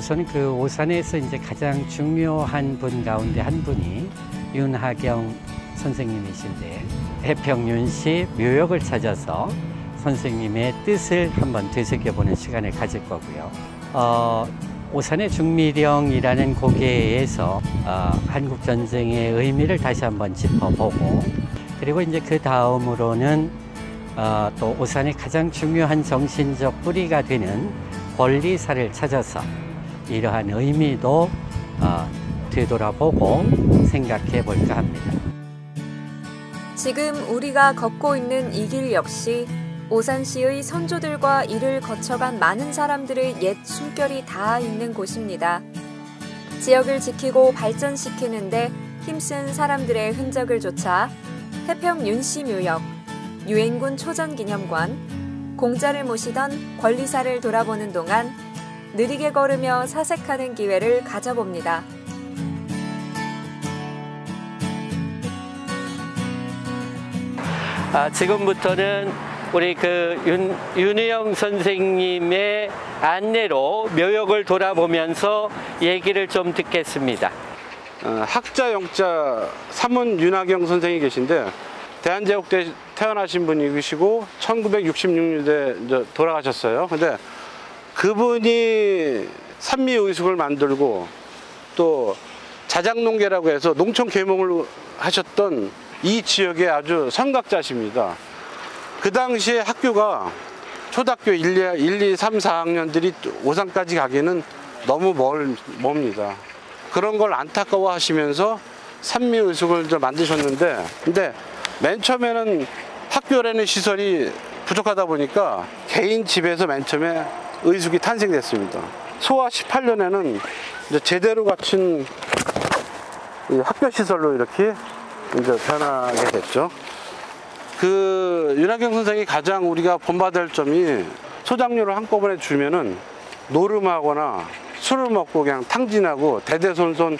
우선 그 오산에서 이제 가장 중요한 분 가운데 한 분이 윤하경 선생님이신데 해평윤시 묘역을 찾아서 선생님의 뜻을 한번 되새겨보는 시간을 가질 거고요. 어, 오산의 중미령이라는 고개에서 어, 한국 전쟁의 의미를 다시 한번 짚어보고 그리고 이제 그 다음으로는 어, 또 오산의 가장 중요한 정신적 뿌리가 되는 권리사를 찾아서 이러한 의미도 어, 되돌아보고 생각해 볼까 합니다. 지금 우리가 걷고 있는 이 길 역시 오산시의 선조들과 이를 거쳐간 많은 사람들의 옛 숨결이 닿아 있는 곳입니다. 지역을 지키고 발전시키는데 힘쓴 사람들의 흔적을 쫓아 해평 윤씨묘역, 유엔군 초전기념관, 공자를 모시던 권리사를 돌아보는 동안 느리게 걸으며 사색하는 기회를 가져봅니다. 아, 지금부터는 우리 그 윤, 윤우영 선생님의 안내로 묘역을 돌아보면서 얘기를 좀 듣겠습니다. 어, 학자 영자 삼은 윤하경 선생이 계신데 대한제국대 태어나신 분이시고 1966년에 돌아가셨어요. 근데 그분이 산미의숙을 만들고 또 자작농계라고 해서 농촌 계몽을 하셨던 이 지역의 아주 선각자십니다. 그 당시에 학교가 초등학교 1, 2, 1, 2 3, 4학년들이 오산까지 가기는 너무 멀, 멉니다. 그런 걸 안타까워 하시면서 산미의숙을 만드셨는데 근데 맨 처음에는 학교라는 시설이 부족하다 보니까 개인 집에서 맨 처음에 의숙이 탄생됐습니다. 소아 18년에는 제대로 갖춘 학교 시설로 이렇게 이제 변하게 됐죠. 그 윤하경 선생이 가장 우리가 본받을 점이 소장료를 한꺼번에 주면은 노름하거나 술을 먹고 그냥 탕진하고 대대손손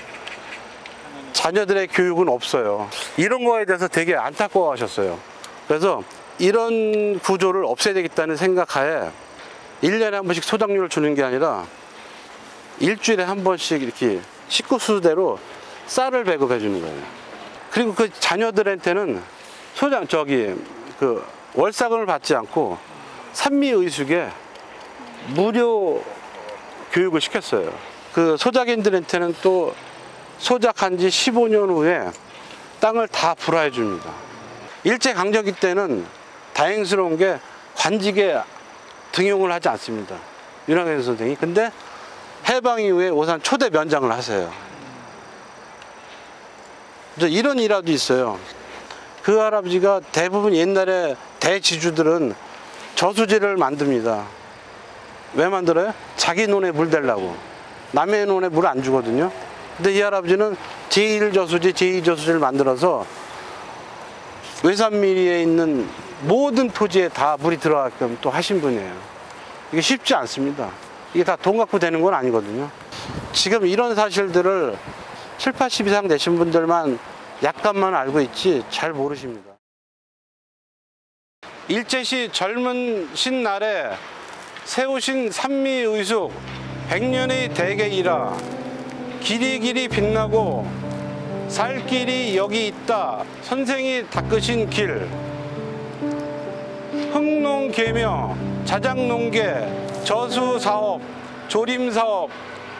자녀들의 교육은 없어요. 이런 거에 대해서 되게 안타까워 하셨어요. 그래서 이런 구조를 없애야 되겠다는 생각하에 1년에 한 번씩 소장료를 주는 게 아니라 일주일에 한 번씩 이렇게 식구 수대로 쌀을 배급해 주는 거예요. 그리고 그 자녀들한테는 소장 저기 그 월사금을 받지 않고 산미의숙에 무료 교육을 시켰어요. 그 소작인들한테는 또 소작한 지 15년 후에 땅을 다 불화해 줍니다. 일제강점기 때는 다행스러운 게 관직에 등용을 하지 않습니다. 윤학현 선생이. 근데 해방 이후에 오산 초대 면장을 하세요. 이런 일화도 있어요. 그 할아버지가 대부분 옛날에 대지주들은 저수지를 만듭니다. 왜 만들어요? 자기 논에 물 대려고. 남의 논에 물 안 주거든요. 근데 이 할아버지는 제1저수지, 제2저수지를 만들어서 외산미리에 있는 모든 토지에 다 물이 들어가게끔 또 하신 분이에요. 이게 쉽지 않습니다. 이게 다 돈 갖고 되는 건 아니거든요. 지금 이런 사실들을 7, 80 이상 되신 분들만 약간만 알고 있지 잘 모르십니다. 일제시 젊은 신날에 세우신 산미의숙 백년의 대계이라 길이 길이 빛나고 살 길이 여기 있다 선생이 닦으신 길 흑농계며 자작농계 저수사업 조림사업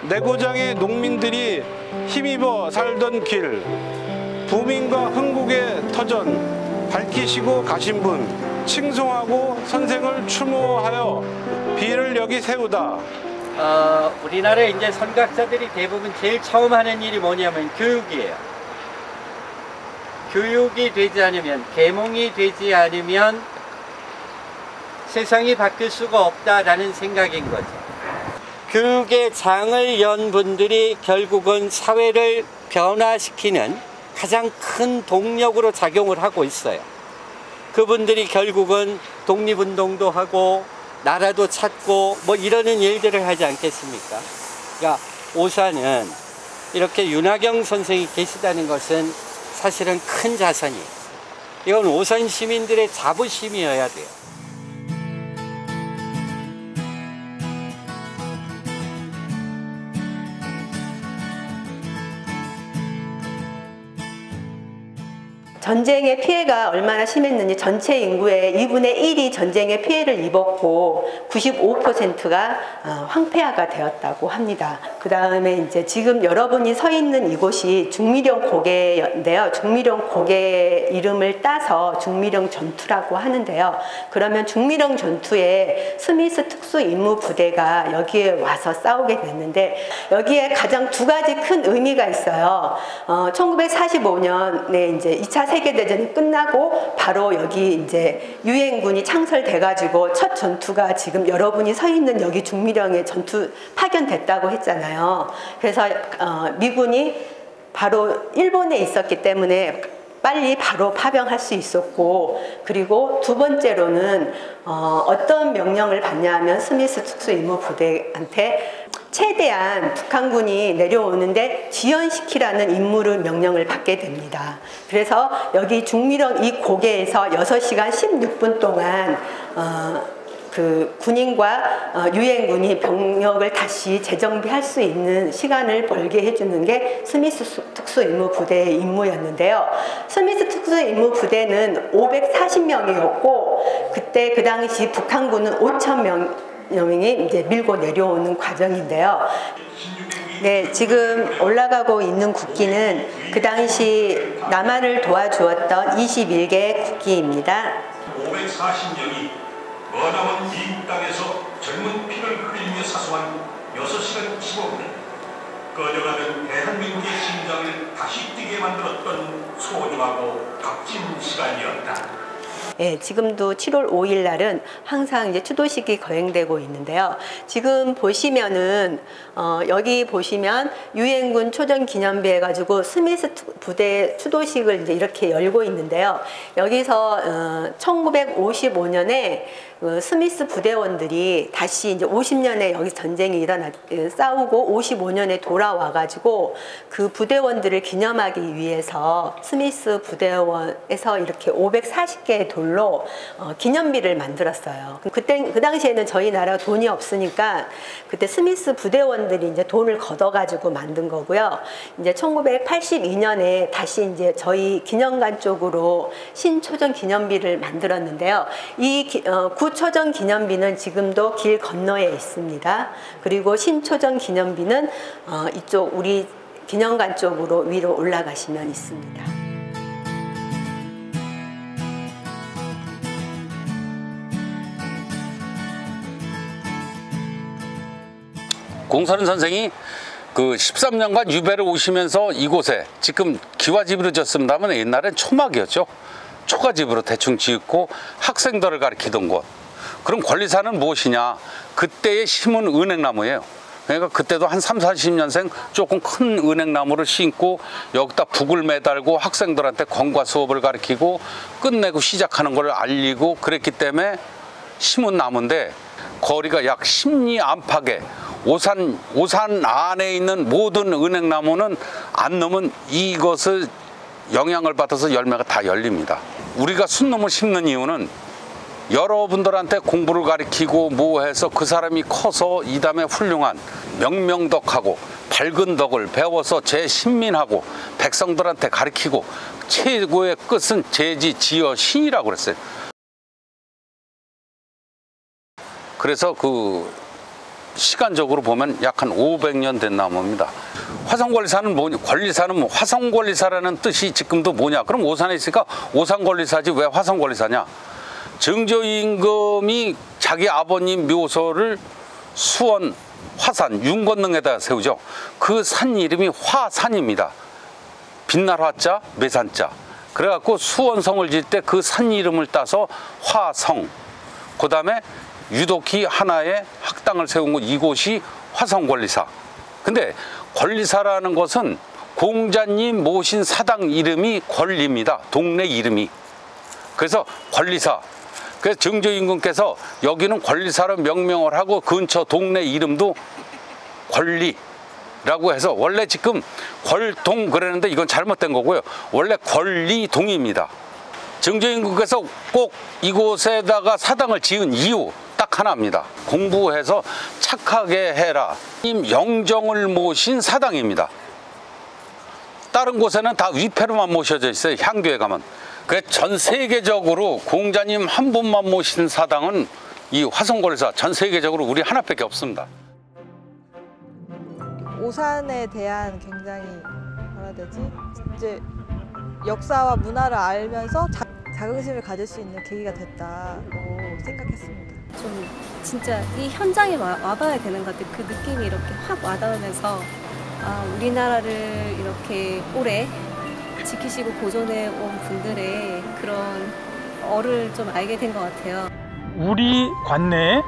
내고장의 농민들이 힘입어 살던 길 부민과 흥국의 터전 밝히시고 가신 분 칭송하고 선생을 추모하여 비를 여기 세우다 어, 우리나라 이제 선각자들이 대부분 제일 처음 하는 일이 뭐냐면 교육이에요. 교육이 되지 않으면, 계몽이 되지 않으면 세상이 바뀔 수가 없다라는 생각인 거죠. 교육의 장을 연 분들이 결국은 사회를 변화시키는 가장 큰 동력으로 작용을 하고 있어요. 그분들이 결국은 독립운동도 하고 나라도 찾고 뭐 이러는 일들을 하지 않겠습니까? 그러니까 오산은 이렇게 윤하경 선생이 계시다는 것은 사실은 큰 자산이에요. 이건 오산 시민들의 자부심이어야 돼요. 전쟁의 피해가 얼마나 심했는지 전체 인구의 2분의 1이 전쟁의 피해를 입었고 95%가 어, 황폐화가 되었다고 합니다. 그 다음에 이제 지금 여러분이 서 있는 이곳이 중미령 고개인데요. 중미령 고개 이름을 따서 중미령 전투라고 하는데요. 그러면 중미령 전투에 스미스 특수 임무 부대가 여기에 와서 싸우게 됐는데 여기에 가장 두 가지 큰 의미가 있어요. 어, 1945년에 이제 2차 세계대전이 끝나고 바로 여기 이제 유엔군이 창설돼가지고 첫 전투가 지금 여러분이 서 있는 여기 중미령에 전투 파견됐다고 했잖아요. 그래서 어, 미군이 바로 일본에 있었기 때문에 빨리 바로 파병할 수 있었고 그리고 두 번째로는 어, 어떤 명령을 받냐면 스미스 특수임무 부대한테 최대한 북한군이 내려오는데 지연시키라는 임무를 명령을 받게 됩니다. 그래서 여기 중미령 이 고개에서 6시간 16분 동안 어, 그 군인과 어, 유엔군이 병력을 다시 재정비할 수 있는 시간을 벌게 해주는 게 스미스 특수임무 부대의 임무였는데요. 스미스 특수임무 부대는 540명이었고 그때 그 당시 북한군은 5천 명 이 이제 밀고 내려오는 과정인데요. 네, 지금 올라가고 있는 국기는 그 당시 남한을 도와주었던 21개의 국기입니다. 540명이 머나먼 미국 땅에서 젊은 피를 흘리며 사수한 6시간 15분 꺼져가는 대한민국의 심장을 다시 뛰게 만들었던 소중하고 값진 시간이었다. 예, 지금도 7월 5일 날은 항상 이제 추도식이 거행되고 있는데요. 지금 보시면은 어, 여기 보시면 유엔군 초전 기념비 해가지고 스미스 부대 추도식을 이제 이렇게 열고 있는데요. 여기서 어, 1955년에 그 스미스 부대원들이 다시 이제 50년에 여기 전쟁이 일어나 싸우고 55년에 돌아와 가지고 그 부대원들을 기념하기 위해서 스미스 부대원에서 이렇게 540개의 돌로 어, 기념비를 만들었어요. 그때 그 당시에는 저희 나라 돈이 없으니까 그때 스미스 부대원들이 이제 돈을 걷어 가지고 만든 거고요. 이제 1982년에 다시 이제 저희 기념관 쪽으로 신초전 기념비를 만들었는데요. 이 기, 어, 구초전 기념비는 지금도 길 건너에 있습니다. 그리고 신초전 기념비는 어, 이쪽 우리 기념관 쪽으로 위로 올라가시면 있습니다. 공설은 선생이 그 13년간 유배를 오시면서 이곳에 지금 기와집으로 졌습니다만 옛날엔 초막이었죠. 초가집으로 대충 짓고 학생들을 가르치던 곳. 그럼 권리사는 무엇이냐? 그때의 심은 은행나무예요. 그러니까 그때도 한 3, 40년생 조금 큰 은행나무를 심고 여기다 북을 매달고 학생들한테 권과 수업을 가르치고 끝내고 시작하는 걸 알리고 그랬기 때문에 심은 나무인데 거리가 약 10리 안팎에 오산, 오산 안에 있는 모든 은행나무는 안 넘은 이것을 영향을 받아서 열매가 다 열립니다. 우리가 순놈을 심는 이유는 여러분들한테 공부를 가르치고 뭐 해서 그 사람이 커서 이 다음에 훌륭한 명명덕하고 밝은 덕을 배워서 제 신민하고 백성들한테 가르치고 최고의 끝은 제지 지어 신이라고 그랬어요. 그래서 그 시간적으로 보면 약 한 500년 된 나무입니다. 화성권리사는 뭐냐? 권리사는 뭐 화성권리사라는 뜻이 지금도 뭐냐? 그럼 오산에 있으니까 오산권리사지 왜 화성권리사냐? 정조 임금이 자기 아버님 묘소를 수원 화산 윤건능에다 세우죠. 그 산 이름이 화산입니다. 빛날 화자 매산자. 그래갖고 수원성을 질때그 산 이름을 따서 화성. 그 다음에 유독히 하나의 학당을 세운 곳 이곳이 화성권리사. 근데 권리사라는 것은 공자님 모신 사당 이름이 권리입니다. 동네 이름이. 그래서 권리사. 그래서 정조임금께서 여기는 권리사로 명명을 하고 근처 동네 이름도 권리라고 해서 원래 지금 권동 그랬는데 이건 잘못된 거고요. 원래 권리동입니다. 정조임금께서 꼭 이곳에다가 사당을 지은 이유 딱 하나입니다. 공부해서 착하게 해라. 임 영정을 모신 사당입니다. 다른 곳에는 다 위패로만 모셔져 있어요. 향교에 가면. 그전 세계적으로 공자님 한 분만 모신 사당은 이 화성골사 전 세계적으로 우리 하나밖에 없습니다. 오산에 대한 굉장히 뭐라 되지? 이제 역사와 문화를 알면서 자, 자긍심을 가질 수 있는 계기가 됐다고 생각했습니다. 좀 진짜 이 현장에 와, 와봐야 되는 것 같아요. 그 느낌이 이렇게 확 와닿으면서 아, 우리나라를 이렇게 오래 지키시고 보존해 온 분들의 그런 어를 좀 알게 된 것 같아요. 우리 관내에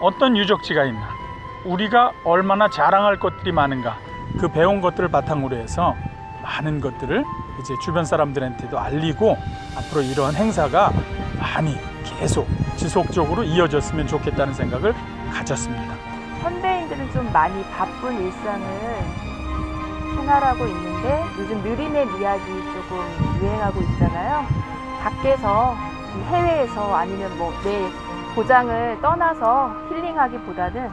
어떤 유적지가 있나, 우리가 얼마나 자랑할 것들이 많은가, 그 배운 것들을 바탕으로 해서 많은 것들을 이제 주변 사람들한테도 알리고 앞으로 이러한 행사가 많이 계속 지속적으로 이어졌으면 좋겠다는 생각을 가졌습니다. 현대인들은 좀 많이 바쁜 일상을 생활하고 있는데 요즘 느림의 미학이 조금 유행하고 있잖아요. 밖에서 해외에서 아니면 뭐 내 고장을 떠나서 힐링하기보다는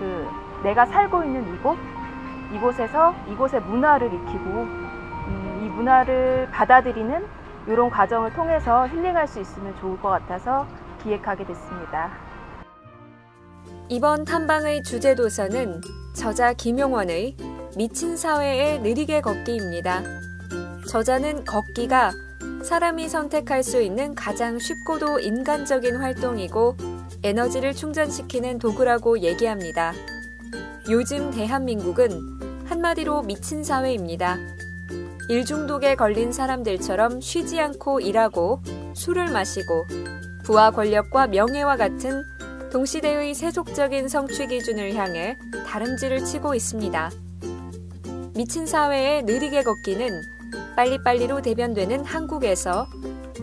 그 내가 살고 있는 이곳 이곳에서 이곳의 문화를 익히고 음, 이 문화를 받아들이는 이런 과정을 통해서 힐링할 수 있으면 좋을 것 같아서 기획하게 됐습니다. 이번 탐방의 주제 도서는 저자 김용원의 미친 사회에 느리게 걷기입니다. 저자는 걷기가 사람이 선택할 수 있는 가장 쉽고도 인간적인 활동이고 에너지를 충전시키는 도구라고 얘기합니다. 요즘 대한민국은 한마디로 미친 사회입니다. 일중독에 걸린 사람들처럼 쉬지 않고 일하고 술을 마시고 부와 권력과 명예와 같은 동시대의 세속적인 성취 기준을 향해 다름질을 치고 있습니다. 미친 사회에 느리게 걷기는 빨리빨리로 대변되는 한국에서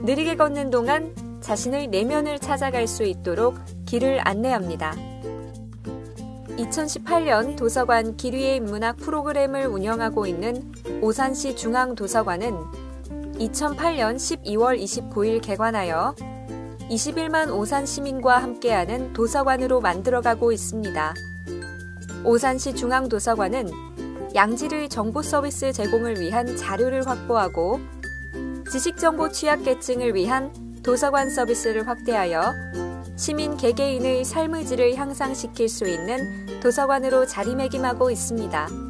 느리게 걷는 동안 자신의 내면을 찾아갈 수 있도록 길을 안내합니다. 2018년 도서관 길위의 문학 프로그램을 운영하고 있는 오산시 중앙도서관은 2008년 12월 29일 개관하여 21만 오산 시민과 함께하는 도서관으로 만들어가고 있습니다. 오산시 중앙도서관은 양질의 정보 서비스 제공을 위한 자료를 확보하고 지식정보 취약계층을 위한 도서관 서비스를 확대하여 시민 개개인의 삶의 질을 향상시킬 수 있는 도서관으로 자리매김하고 있습니다.